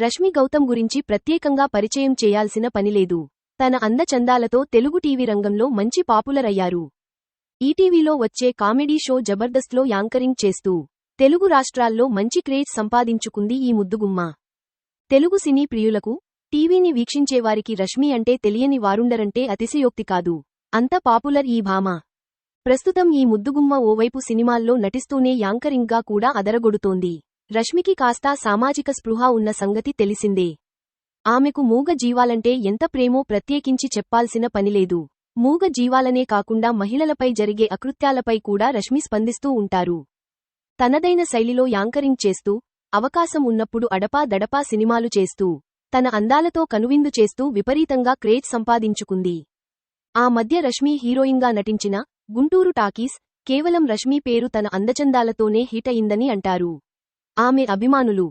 రష్మి గౌతమ్ గురించి ప్రత్యేకంగా పరిచయం చేయాల్సిన పనిలేదు తన అందచందాలతో తెలుగు టీవీ రంగంలో మంచి పాపులర్ అయ్యారు. ఈటీవీలో వచ్చే కామెడీ షో జబర్దస్త్లో యాంకరింగ్ చేస్తూ తెలుగు రాష్ట్రాల్లో మంచి క్రేజ్ సంపాదించుకుంది ఈ ముద్దుగుమ్మ. తెలుగు సినీ ప్రియులకు టీవీని వీక్షించేవారికి రష్మి అంటే తెలియని వారుండరంటే అతిశయోక్తి కాదు. అంత పాపులర్ ఈ భామ. ప్రస్తుతం ఈ ముద్దుగుమ్మ ఓవైపు సినిమాల్లో నటిస్తూనే యాంకరింగ్గా కూడా అదరగొడుతోంది. రష్మికి కాస్తా సామాజిక స్పృహ ఉన్న సంగతి తెలిసిందే. ఆమెకు మూగ జీవాలంటే ఎంత ప్రేమో ప్రత్యేకించి చెప్పాల్సిన పనిలేదు మూగ జీవాలనే కాకుండా మహిళలపై జరిగే అకృత్యాలపై కూడా రష్మి స్పందిస్తూ ఉంటారు. తనదైన శైలిలో యాంకరింగ్ చేస్తూ అవకాశం ఉన్నప్పుడు అడపా దడపా సినిమాలు చేస్తూ తన అందాలతో కనువిందు చేస్తూ విపరీతంగా క్రేజ్ సంపాదించుకుంది. ఆ మధ్య రష్మి హీరోయిన్గా నటించిన గుంటూరు టాకీస్ కేవలం రష్మి పేరు తన అందచందాలతోనే హిట్ అయిందని అంటారు. ఆమె అభిమానులు.